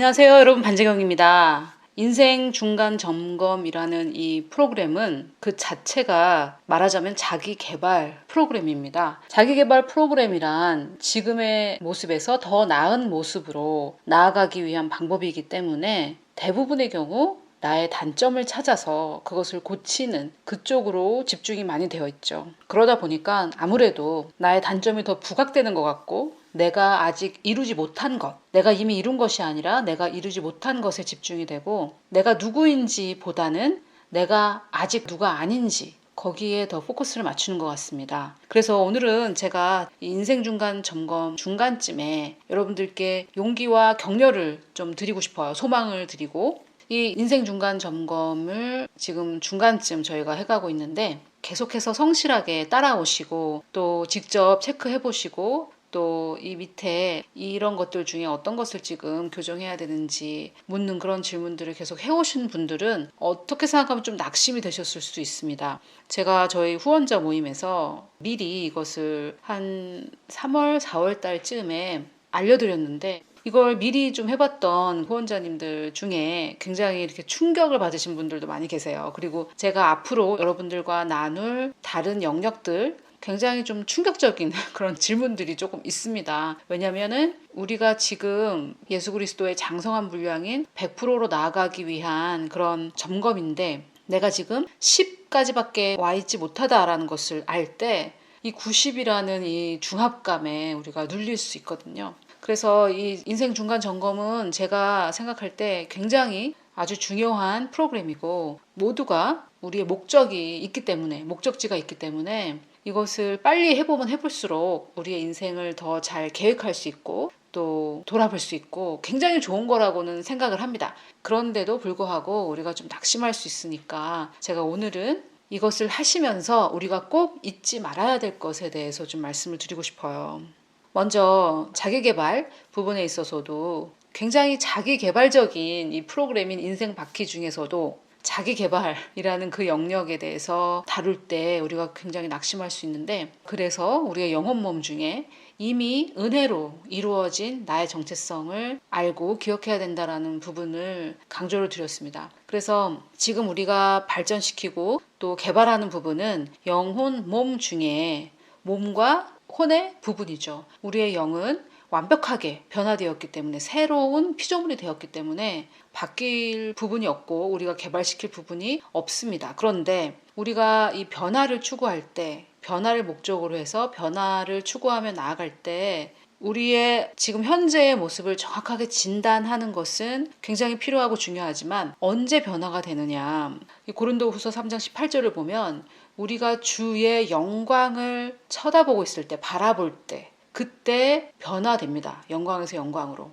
안녕하세요, 여러분 반재경입니다. 인생 중간 점검이라는 이 프로그램은 그 자체가 말하자면 자기 개발 프로그램입니다. 자기 개발 프로그램이란 지금의 모습에서 더 나은 모습으로 나아가기 위한 방법이기 때문에 대부분의 경우 나의 단점을 찾아서 그것을 고치는 그쪽으로 집중이 많이 되어 있죠. 그러다 보니까 아무래도 나의 단점이 더 부각되는 것 같고 내가 아직 이루지 못한 것, 내가 이미 이룬 것이 아니라 내가 이루지 못한 것에 집중이 되고 내가 누구인지 보다는 내가 아직 누가 아닌지 거기에 더 포커스를 맞추는 것 같습니다. 그래서 오늘은 제가 인생 중간 점검 중간쯤에 여러분들께 용기와 격려를 좀 드리고 싶어요. 소망을 드리고 이 인생 중간 점검을 지금 중간쯤 저희가 해가고 있는데 계속해서 성실하게 따라오시고 또 직접 체크해 보시고 또 이 밑에 이런 것들 중에 어떤 것을 지금 교정해야 되는지 묻는 그런 질문들을 계속 해오신 분들은 어떻게 생각하면 좀 낙심이 되셨을 수 있습니다. 제가 저희 후원자 모임에서 미리 이것을 한 3월, 4월 달쯤에 알려드렸는데 이걸 미리 좀 해봤던 후원자님들 중에 굉장히 이렇게 충격을 받으신 분들도 많이 계세요. 그리고 제가 앞으로 여러분들과 나눌 다른 영역들 굉장히 좀 충격적인 그런 질문들이 조금 있습니다. 왜냐면은 우리가 지금 예수 그리스도의 장성한 분량인 100%로 나아가기 위한 그런 점검인데 내가 지금 10까지밖에 와 있지 못하다라는 것을 알 때 이 90이라는 이 중압감에 우리가 눌릴 수 있거든요. 그래서 이 인생 중간 점검은 제가 생각할 때 굉장히 아주 중요한 프로그램이고 모두가 우리의 목적이 있기 때문에 목적지가 있기 때문에 이것을 빨리 해보면 해볼수록 우리의 인생을 더 잘 계획할 수 있고 또 돌아볼 수 있고 굉장히 좋은 거라고는 생각을 합니다. 그런데도 불구하고 우리가 좀 낙심할 수 있으니까 제가 오늘은 이것을 하시면서 우리가 꼭 잊지 말아야 될 것에 대해서 좀 말씀을 드리고 싶어요. 먼저 자기 개발 부분에 있어서도 굉장히 자기 개발적인 이 프로그램인 인생 바퀴 중에서도 자기 개발이라는 그 영역에 대해서 다룰 때 우리가 굉장히 낙심할 수 있는데 그래서 우리의 영혼 몸 중에 이미 은혜로 이루어진 나의 정체성을 알고 기억해야 된다라는 부분을 강조를 드렸습니다. 그래서 지금 우리가 발전시키고 또 개발하는 부분은 영혼 몸 중에 몸과 혼의 부분이죠. 우리의 영은 완벽하게 변화되었기 때문에 새로운 피조물이 되었기 때문에 바뀔 부분이 없고 우리가 개발시킬 부분이 없습니다. 그런데 우리가 이 변화를 추구할 때 변화를 목적으로 해서 변화를 추구하며 나아갈 때 우리의 지금 현재의 모습을 정확하게 진단하는 것은 굉장히 필요하고 중요하지만 언제 변화가 되느냐. 고린도 후서 3장 18절을 보면 우리가 주의 영광을 쳐다보고 있을 때, 바라볼 때, 그때 변화됩니다. 영광에서 영광으로.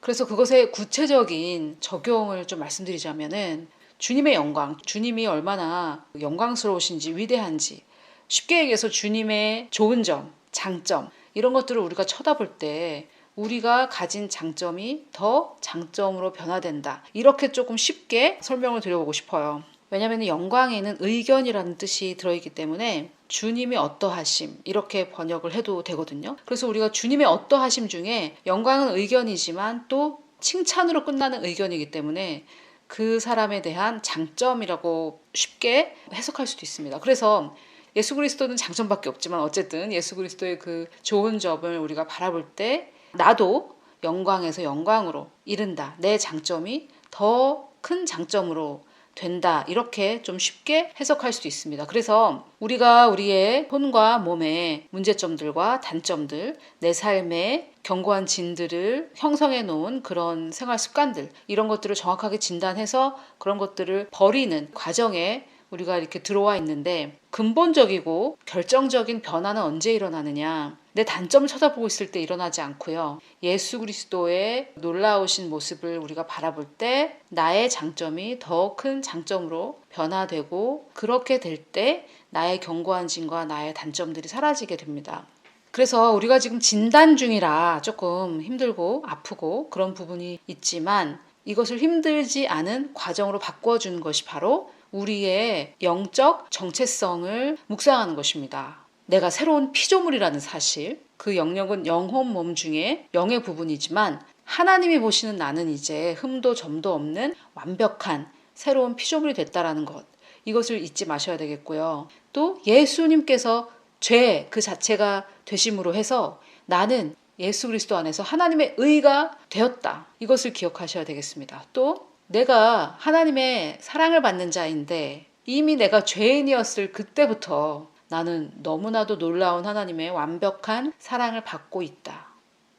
그래서 그것의 구체적인 적용을 좀 말씀드리자면은 주님의 영광, 주님이 얼마나 영광스러우신지 위대한지 쉽게 얘기해서 주님의 좋은 점, 장점 이런 것들을 우리가 쳐다볼 때 우리가 가진 장점이 더 장점으로 변화된다. 이렇게 조금 쉽게 설명을 드려보고 싶어요. 왜냐하면 영광에는 의견이라는 뜻이 들어있기 때문에 주님이 어떠하심 이렇게 번역을 해도 되거든요. 그래서 우리가 주님의 어떠하심 중에 영광은 의견이지만 또 칭찬으로 끝나는 의견이기 때문에 그 사람에 대한 장점이라고 쉽게 해석할 수도 있습니다. 그래서 예수 그리스도는 장점밖에 없지만 어쨌든 예수 그리스도의 그 좋은 점을 우리가 바라볼 때 나도 영광에서 영광으로 이른다. 내 장점이 더 큰 장점으로 된다. 이렇게 좀 쉽게 해석할 수 있습니다. 그래서 우리가 우리의 혼과 몸의 문제점들과 단점들, 내 삶의 견고한 진들을 형성해 놓은 그런 생활 습관들, 이런 것들을 정확하게 진단해서 그런 것들을 버리는 과정에 우리가 이렇게 들어와 있는데 근본적이고 결정적인 변화는 언제 일어나느냐? 내 단점을 쳐다보고 있을 때 일어나지 않고요. 예수 그리스도의 놀라우신 모습을 우리가 바라볼 때 나의 장점이 더 큰 장점으로 변화되고 그렇게 될 때 나의 견고한 진과 나의 단점들이 사라지게 됩니다. 그래서 우리가 지금 진단 중이라 조금 힘들고 아프고 그런 부분이 있지만 이것을 힘들지 않은 과정으로 바꿔주는 것이 바로 우리의 영적 정체성을 묵상하는 것입니다. 내가 새로운 피조물이라는 사실, 그 영역은 영혼 몸 중에 영의 부분이지만 하나님이 보시는 나는 이제 흠도 점도 없는 완벽한 새로운 피조물이 됐다라는 것. 이것을 잊지 마셔야 되겠고요. 또 예수님께서 죄 그 자체가 되심으로 해서 나는 예수 그리스도 안에서 하나님의 의가 되었다. 이것을 기억하셔야 되겠습니다. 또 내가 하나님의 사랑을 받는 자인데 이미 내가 죄인이었을 그때부터 나는 너무나도 놀라운 하나님의 완벽한 사랑을 받고 있다.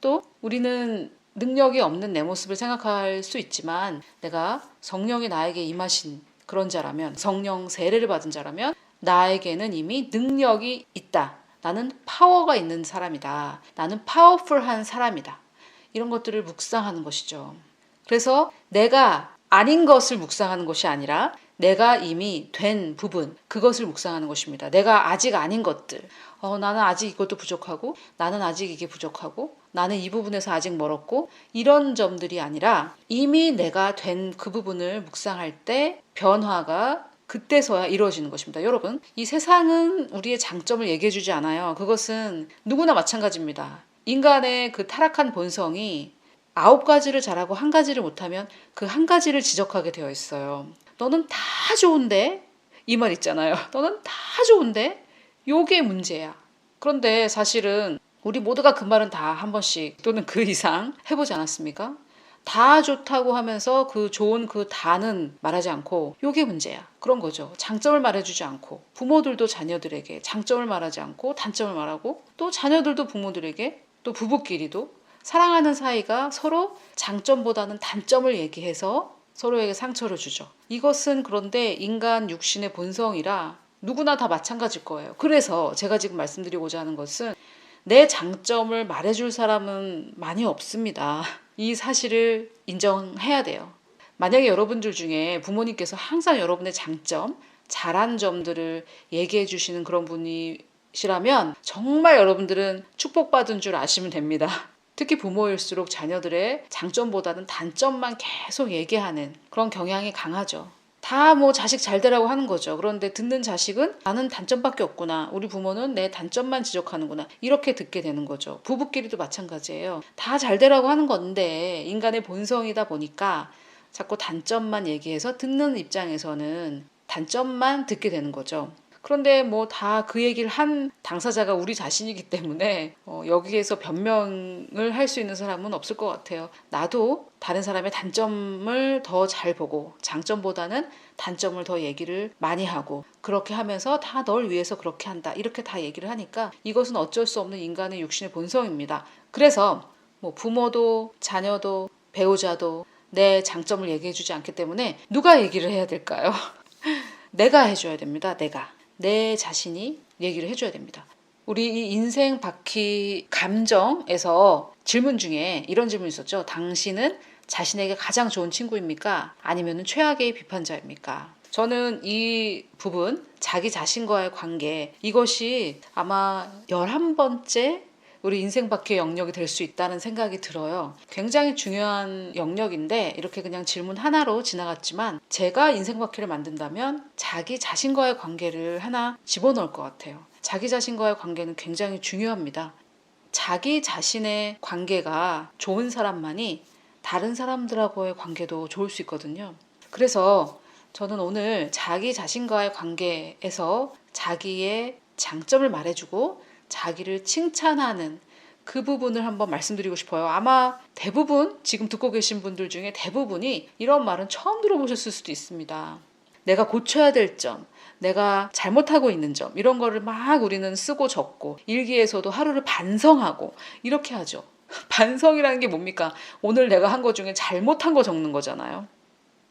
또 우리는 능력이 없는 내 모습을 생각할 수 있지만 내가 성령이 나에게 임하신 그런 자라면 성령 세례를 받은 자라면 나에게는 이미 능력이 있다. 나는 파워가 있는 사람이다. 나는 파워풀한 사람이다. 이런 것들을 묵상하는 것이죠. 그래서 내가 아닌 것을 묵상하는 것이 아니라 내가 이미 된 부분, 그것을 묵상하는 것입니다. 내가 아직 아닌 것들. 어, 나는 아직 이것도 부족하고, 나는 아직 이게 부족하고, 나는 이 부분에서 아직 멀었고, 이런 점들이 아니라 이미 내가 된 그 부분을 묵상할 때 변화가 그때서야 이루어지는 것입니다. 여러분, 이 세상은 우리의 장점을 얘기해 주지 않아요. 그것은 누구나 마찬가지입니다. 인간의 그 타락한 본성이 아홉 가지를 잘하고 한 가지를 못하면 그 한 가지를 지적하게 되어 있어요. 너는 다 좋은데? 이 말 있잖아요. 너는 다 좋은데? 요게 문제야. 그런데 사실은 우리 모두가 그 말은 다 한 번씩 또는 그 이상 해보지 않았습니까? 다 좋다고 하면서 그 좋은 그 다는 말하지 않고 요게 문제야. 그런 거죠. 장점을 말해주지 않고 부모들도 자녀들에게 장점을 말하지 않고 단점을 말하고 또 자녀들도 부모들에게 또 부부끼리도 사랑하는 사이가 서로 장점보다는 단점을 얘기해서 서로에게 상처를 주죠. 이것은 그런데 인간 육신의 본성이라 누구나 다 마찬가지일 거예요. 그래서 제가 지금 말씀드리고자 하는 것은 내 장점을 말해줄 사람은 많이 없습니다. 이 사실을 인정해야 돼요. 만약에 여러분들 중에 부모님께서 항상 여러분의 장점, 잘한 점들을 얘기해 주시는 그런 분이 시라면 정말 여러분들은 축복받은 줄 아시면 됩니다. 특히 부모일수록 자녀들의 장점보다는 단점만 계속 얘기하는 그런 경향이 강하죠. 다 뭐 자식 잘 되라고 하는 거죠. 그런데 듣는 자식은 나는 단점밖에 없구나. 우리 부모는 내 단점만 지적하는구나. 이렇게 듣게 되는 거죠. 부부끼리도 마찬가지예요. 다 잘 되라고 하는 건데 인간의 본성이다 보니까 자꾸 단점만 얘기해서 듣는 입장에서는 단점만 듣게 되는 거죠. 그런데 뭐 다 그 얘기를 한 당사자가 우리 자신이기 때문에 어, 여기에서 변명을 할 수 있는 사람은 없을 것 같아요. 나도 다른 사람의 단점을 더 잘 보고 장점보다는 단점을 더 얘기를 많이 하고 그렇게 하면서 다 널 위해서 그렇게 한다 이렇게 다 얘기를 하니까 이것은 어쩔 수 없는 인간의 육신의 본성입니다. 그래서 뭐 부모도 자녀도 배우자도 내 장점을 얘기해주지 않기 때문에 누가 얘기를 해야 될까요? 내가 해줘야 됩니다. 내가. 내 자신이 얘기를 해줘야 됩니다. 우리 이 인생 바퀴 감정에서 질문 중에 이런 질문이 있었죠. 당신은 자신에게 가장 좋은 친구입니까? 아니면 최악의 비판자입니까? 저는 이 부분, 자기 자신과의 관계, 이것이 아마 11번째 우리 인생 바퀴의 영역이 될 수 있다는 생각이 들어요. 굉장히 중요한 영역인데 이렇게 그냥 질문 하나로 지나갔지만 제가 인생 바퀴를 만든다면 자기 자신과의 관계를 하나 집어넣을 것 같아요. 자기 자신과의 관계는 굉장히 중요합니다. 자기 자신의 관계가 좋은 사람만이 다른 사람들하고의 관계도 좋을 수 있거든요. 그래서 저는 오늘 자기 자신과의 관계에서 자기의 장점을 말해주고 자기를 칭찬하는 그 부분을 한번 말씀드리고 싶어요. 아마 대부분 지금 듣고 계신 분들 중에 대부분이 이런 말은 처음 들어보셨을 수도 있습니다. 내가 고쳐야 될 점, 내가 잘못하고 있는 점, 이런 거를 막 우리는 쓰고 적고, 일기에서도 하루를 반성하고, 이렇게 하죠. 반성이라는 게 뭡니까? 오늘 내가 한 거 중에 잘못한 거 적는 거잖아요.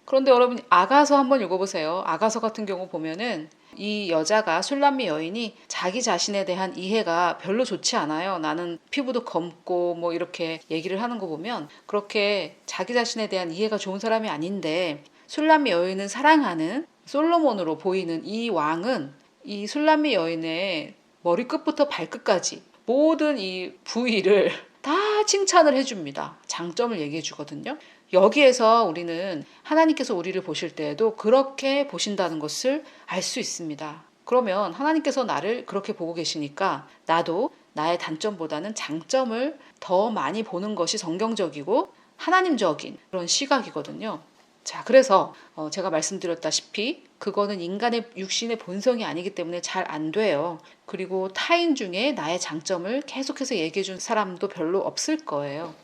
그런데 여러분, 아가서 한번 읽어보세요. 아가서 같은 경우 보면은 이 여자가 술람미 여인이 자기 자신에 대한 이해가 별로 좋지 않아요. 나는 피부도 검고 뭐 이렇게 얘기를 하는 거 보면 그렇게 자기 자신에 대한 이해가 좋은 사람이 아닌데 술람미 여인은 사랑하는 솔로몬으로 보이는 이 왕은 이 술람미 여인의 머리끝부터 발끝까지 모든 이 부위를 다 칭찬을 해줍니다. 장점을 얘기해 주거든요. 여기에서 우리는 하나님께서 우리를 보실 때에도 그렇게 보신다는 것을 알 수 있습니다. 그러면 하나님께서 나를 그렇게 보고 계시니까 나도 나의 단점보다는 장점을 더 많이 보는 것이 성경적이고 하나님적인 그런 시각이거든요. 자, 그래서 어, 제가 말씀드렸다시피 그거는 인간의 육신의 본성이 아니기 때문에 잘 안 돼요. 그리고 타인 중에 나의 장점을 계속해서 얘기해 준 사람도 별로 없을 거예요.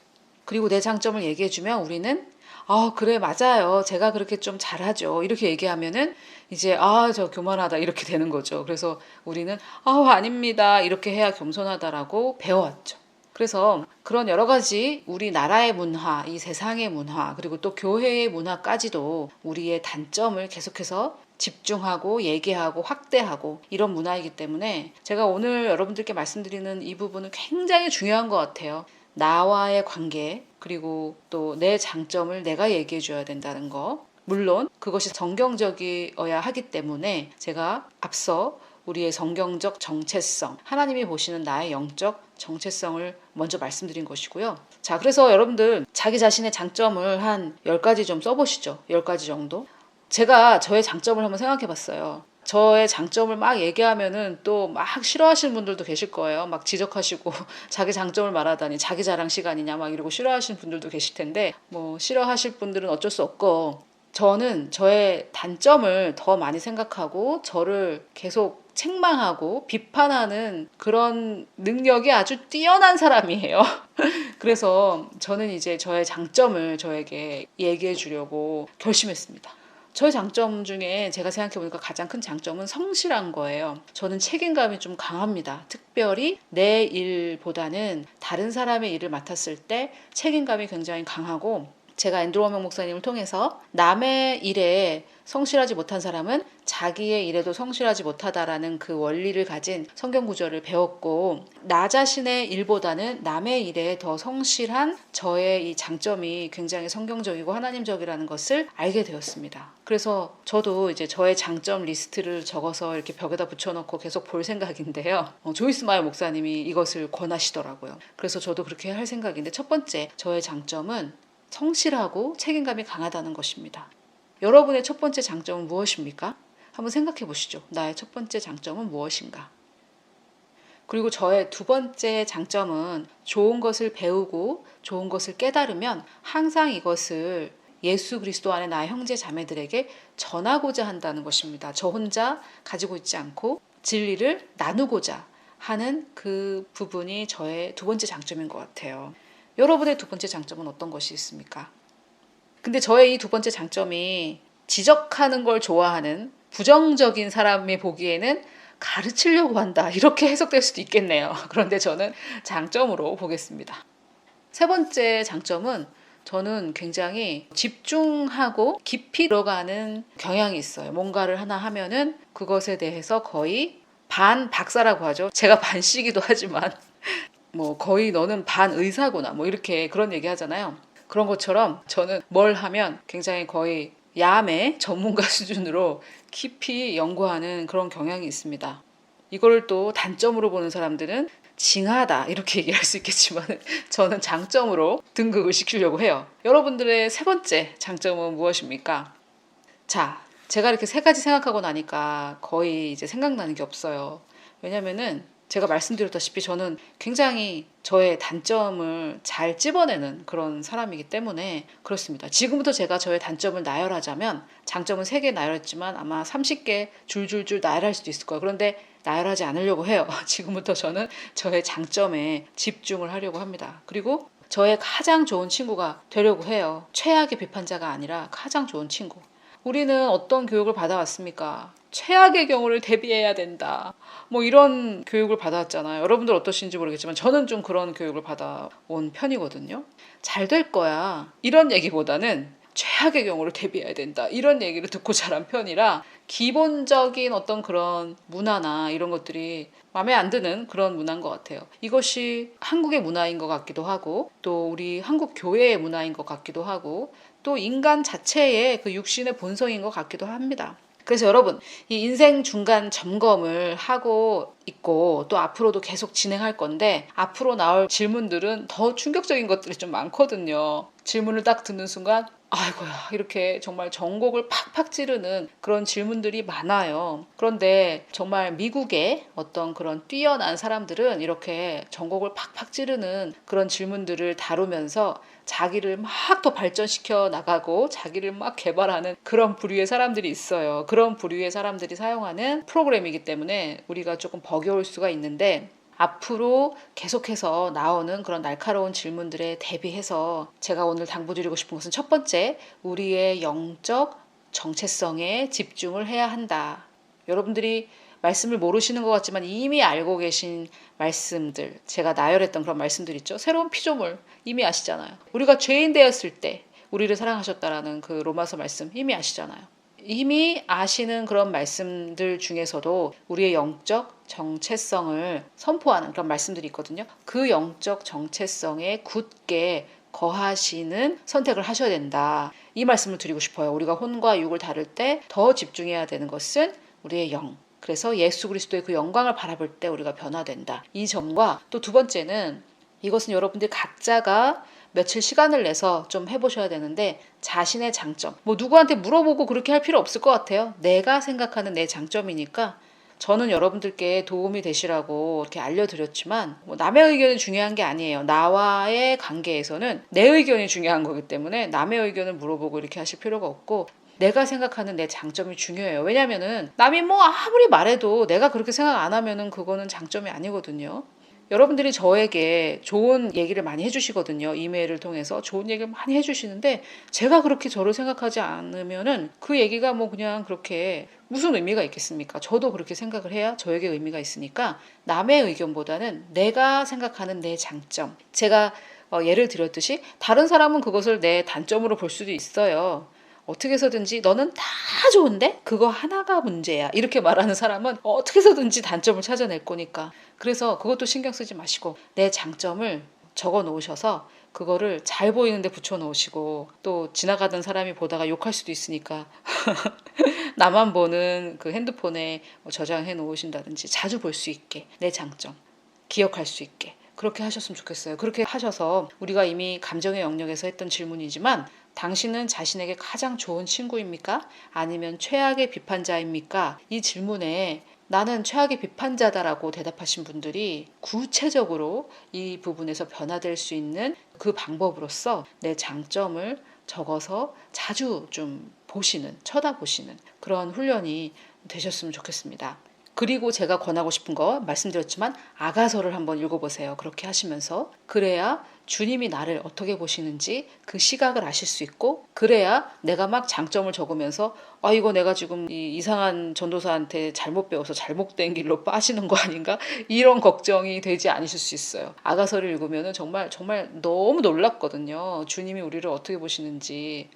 그리고 내 장점을 얘기해 주면 우리는 아, 그래, 맞아요. 제가 그렇게 좀 잘하죠. 이렇게 얘기하면은 이제 아, 저 교만하다. 이렇게 되는 거죠. 그래서 우리는 아, 아닙니다. 이렇게 해야 겸손하다라고 배워왔죠. 그래서 그런 여러 가지 우리나라의 문화, 이 세상의 문화, 그리고 또 교회의 문화까지도 우리의 단점을 계속해서 집중하고 얘기하고 확대하고 이런 문화이기 때문에 제가 오늘 여러분들께 말씀드리는 이 부분은 굉장히 중요한 것 같아요. 나와의 관계, 그리고 또 내 장점을 내가 얘기해 줘야 된다는 거. 물론 그것이 성경적이어야 하기 때문에 제가 앞서 우리의 성경적 정체성, 하나님이 보시는 나의 영적 정체성을 먼저 말씀드린 것이고요. 자, 그래서 여러분들 자기 자신의 장점을 한 10가지 좀 써보시죠. 10가지 정도. 제가 저의 장점을 한번 생각해 봤어요. 저의 장점을 막 얘기하면은 또 막 싫어하시는 분들도 계실 거예요. 막 지적하시고 자기 장점을 말하다니 자기 자랑 시간이냐 막 이러고 싫어하시는 분들도 계실 텐데 뭐 싫어하실 분들은 어쩔 수 없고 저는 저의 단점을 더 많이 생각하고 저를 계속 책망하고 비판하는 그런 능력이 아주 뛰어난 사람이에요. 그래서 저는 이제 저의 장점을 저에게 얘기해 주려고 결심했습니다. 저의 장점 중에 제가 생각해보니까 가장 큰 장점은 성실한 거예요. 저는 책임감이 좀 강합니다. 특별히 내 일보다는 다른 사람의 일을 맡았을 때 책임감이 굉장히 강하고 제가 앤드로 워명 목사님을 통해서 남의 일에 성실하지 못한 사람은 자기의 일에도 성실하지 못하다라는 그 원리를 가진 성경 구절을 배웠고 나 자신의 일보다는 남의 일에 더 성실한 저의 이 장점이 굉장히 성경적이고 하나님적이라는 것을 알게 되었습니다. 그래서 저도 이제 저의 장점 리스트를 적어서 이렇게 벽에다 붙여놓고 계속 볼 생각인데요. 어, 조이스 마요 목사님이 이것을 권하시더라고요. 그래서 저도 그렇게 할 생각인데 첫 번째 저의 장점은 성실하고 책임감이 강하다는 것입니다. 여러분의 첫 번째 장점은 무엇입니까? 한번 생각해 보시죠. 나의 첫 번째 장점은 무엇인가? 그리고 저의 두 번째 장점은 좋은 것을 배우고 좋은 것을 깨달으면 항상 이것을 예수 그리스도 안에 나의 형제 자매들에게 전하고자 한다는 것입니다. 저 혼자 가지고 있지 않고 진리를 나누고자 하는 그 부분이 저의 두 번째 장점인 것 같아요. 여러분의 두 번째 장점은 어떤 것이 있습니까? 근데 저의 이 두 번째 장점이 지적하는 걸 좋아하는 부정적인 사람이 보기에는 가르치려고 한다. 이렇게 해석될 수도 있겠네요. 그런데 저는 장점으로 보겠습니다. 세 번째 장점은 저는 굉장히 집중하고 깊이 들어가는 경향이 있어요. 뭔가를 하나 하면은 그것에 대해서 거의 반 박사라고 하죠. 제가 반씨기도 하지만 뭐 거의 너는 반 의사구나 뭐 이렇게 그런 얘기 하잖아요. 그런 것처럼 저는 뭘 하면 굉장히 거의 야매 전문가 수준으로 깊이 연구하는 그런 경향이 있습니다. 이걸 또 단점으로 보는 사람들은 징하다 이렇게 얘기할 수 있겠지만 저는 장점으로 등극을 시키려고 해요. 여러분들의 세 번째 장점은 무엇입니까? 자, 제가 이렇게 세 가지 생각하고 나니까 거의 이제 생각나는 게 없어요. 왜냐면은 제가 말씀드렸다시피 저는 굉장히 저의 단점을 잘 찝어내는 그런 사람이기 때문에 그렇습니다. 지금부터 제가 저의 단점을 나열하자면 장점은 3개 나열했지만 아마 30개 줄줄줄 나열할 수도 있을 거예요. 그런데 나열하지 않으려고 해요. 지금부터 저는 저의 장점에 집중을 하려고 합니다. 그리고 저의 가장 좋은 친구가 되려고 해요. 최악의 비판자가 아니라 가장 좋은 친구. 우리는 어떤 교육을 받아왔습니까? 최악의 경우를 대비해야 된다. 뭐 이런 교육을 받아왔잖아요. 여러분들 어떠신지 모르겠지만 저는 좀 그런 교육을 받아온 편이거든요. 잘 될 거야. 이런 얘기보다는 최악의 경우를 대비해야 된다. 이런 얘기를 듣고 자란 편이라 기본적인 어떤 그런 문화나 이런 것들이 마음에 안 드는 그런 문화인 것 같아요. 이것이 한국의 문화인 것 같기도 하고 또 우리 한국 교회의 문화인 것 같기도 하고 또 인간 자체의 그 육신의 본성인 것 같기도 합니다. 그래서 여러분, 이 인생 중간 점검을 하고 있고 또 앞으로도 계속 진행할 건데 앞으로 나올 질문들은 더 충격적인 것들이 좀 많거든요. 질문을 딱 듣는 순간 아이고야 이렇게 정말 전곡을 팍팍 찌르는 그런 질문들이 많아요. 그런데 정말 미국의 어떤 그런 뛰어난 사람들은 이렇게 전곡을 팍팍 찌르는 그런 질문들을 다루면서 자기를 막 더 발전시켜 나가고 자기를 막 개발하는 그런 부류의 사람들이 있어요. 그런 부류의 사람들이 사용하는 프로그램이기 때문에 우리가 조금 버겨울 수가 있는데 앞으로 계속해서 나오는 그런 날카로운 질문들에 대비해서 제가 오늘 당부드리고 싶은 것은 첫 번째, 우리의 영적 정체성에 집중을 해야 한다. 여러분들이 말씀을 모르시는 것 같지만 이미 알고 계신 말씀들, 제가 나열했던 그런 말씀들 있죠. 새로운 피조물 이미 아시잖아요. 우리가 죄인 되었을 때 우리를 사랑하셨다라는 그 로마서 말씀 이미 아시잖아요. 이미 아시는 그런 말씀들 중에서도 우리의 영적 정체성을 선포하는 그런 말씀들이 있거든요. 그 영적 정체성에 굳게 거하시는 선택을 하셔야 된다. 이 말씀을 드리고 싶어요. 우리가 혼과 육을 다룰 때 더 집중해야 되는 것은 우리의 영. 그래서 예수 그리스도의 그 영광을 바라볼 때 우리가 변화된다. 이 점과 또 두 번째는 이것은 여러분들 각자가 며칠 시간을 내서 좀 해보셔야 되는데 자신의 장점. 뭐 누구한테 물어보고 그렇게 할 필요 없을 것 같아요. 내가 생각하는 내 장점이니까 저는 여러분들께 도움이 되시라고 이렇게 알려드렸지만 뭐 남의 의견이 중요한 게 아니에요. 나와의 관계에서는 내 의견이 중요한 거기 때문에 남의 의견을 물어보고 이렇게 하실 필요가 없고 내가 생각하는 내 장점이 중요해요. 왜냐면은 남이 뭐 아무리 말해도 내가 그렇게 생각 안 하면은 그거는 장점이 아니거든요. 여러분들이 저에게 좋은 얘기를 많이 해주시거든요. 이메일을 통해서 좋은 얘기를 많이 해주시는데 제가 그렇게 저를 생각하지 않으면은 그 얘기가 뭐 그냥 그렇게 무슨 의미가 있겠습니까? 저도 그렇게 생각을 해야 저에게 의미가 있으니까 남의 의견보다는 내가 생각하는 내 장점. 제가 어, 예를 들었듯이 다른 사람은 그것을 내 단점으로 볼 수도 있어요. 어떻게 해서든지 너는 다 좋은데? 그거 하나가 문제야. 이렇게 말하는 사람은 어떻게 해서든지 단점을 찾아낼 거니까. 그래서 그것도 신경 쓰지 마시고 내 장점을 적어 놓으셔서 그거를 잘 보이는데 붙여 놓으시고 또 지나가던 사람이 보다가 욕할 수도 있으니까 나만 보는 그 핸드폰에 뭐 저장해 놓으신다든지 자주 볼 수 있게 내 장점 기억할 수 있게 그렇게 하셨으면 좋겠어요. 그렇게 하셔서 우리가 이미 감정의 영역에서 했던 질문이지만 당신은 자신에게 가장 좋은 친구입니까? 아니면 최악의 비판자입니까? 이 질문에 나는 최악의 비판자다라고 대답하신 분들이 구체적으로 이 부분에서 변화될 수 있는 그 방법으로서 내 장점을 적어서 자주 좀 보시는, 쳐다보시는 그런 훈련이 되셨으면 좋겠습니다. 그리고 제가 권하고 싶은 거 말씀드렸지만 아가서를 한번 읽어보세요. 그렇게 하시면서 그래야 주님이 나를 어떻게 보시는지 그 시각을 아실 수 있고 그래야 내가 막 장점을 적으면서 아 이거 내가 지금 이 이상한 전도사한테 잘못 배워서 잘못된 길로 빠지는 거 아닌가 이런 걱정이 되지 않으실 수 있어요. 아가서를 읽으면은 정말 정말 너무 놀랍거든요. 주님이 우리를 어떻게 보시는지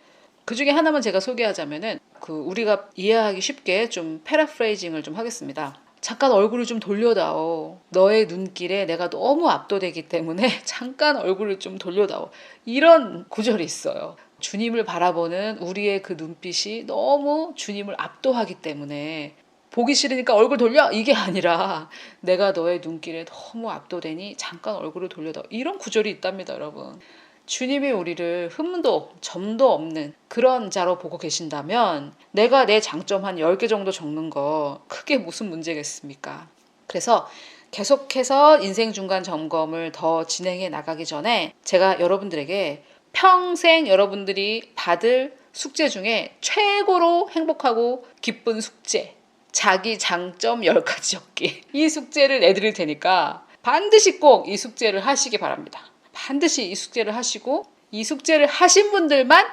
그 중에 하나만 제가 소개하자면은 그 우리가 이해하기 쉽게 좀 패러프레이징을 좀 하겠습니다. 잠깐 얼굴을 좀 돌려다오. 너의 눈길에 내가 너무 압도되기 때문에 잠깐 얼굴을 좀 돌려다오. 이런 구절이 있어요. 주님을 바라보는 우리의 그 눈빛이 너무 주님을 압도하기 때문에 보기 싫으니까 얼굴 돌려 이게 아니라 내가 너의 눈길에 너무 압도되니 잠깐 얼굴을 돌려다오. 이런 구절이 있답니다, 여러분. 주님이 우리를 흠도 점도 없는 그런 자로 보고 계신다면 내가 내 장점 한 10개 정도 적는 거 크게 무슨 문제겠습니까? 그래서 계속해서 인생 중간 점검을 더 진행해 나가기 전에 제가 여러분들에게 평생 여러분들이 받을 숙제 중에 최고로 행복하고 기쁜 숙제 자기 장점 10가지 적기 이 숙제를 내드릴 테니까 반드시 꼭 이 숙제를 하시기 바랍니다. 반드시 이 숙제를 하시고 이 숙제를 하신 분들만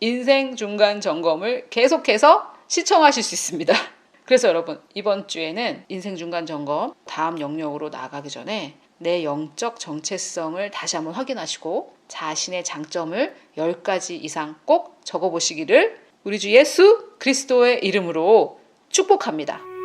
인생 중간 점검을 계속해서 시청하실 수 있습니다. 그래서 여러분 이번 주에는 인생 중간 점검 다음 영역으로 나아가기 전에 내 영적 정체성을 다시 한번 확인하시고 자신의 장점을 10가지 이상 꼭 적어보시기를 우리 주 예수 그리스도의 이름으로 축복합니다.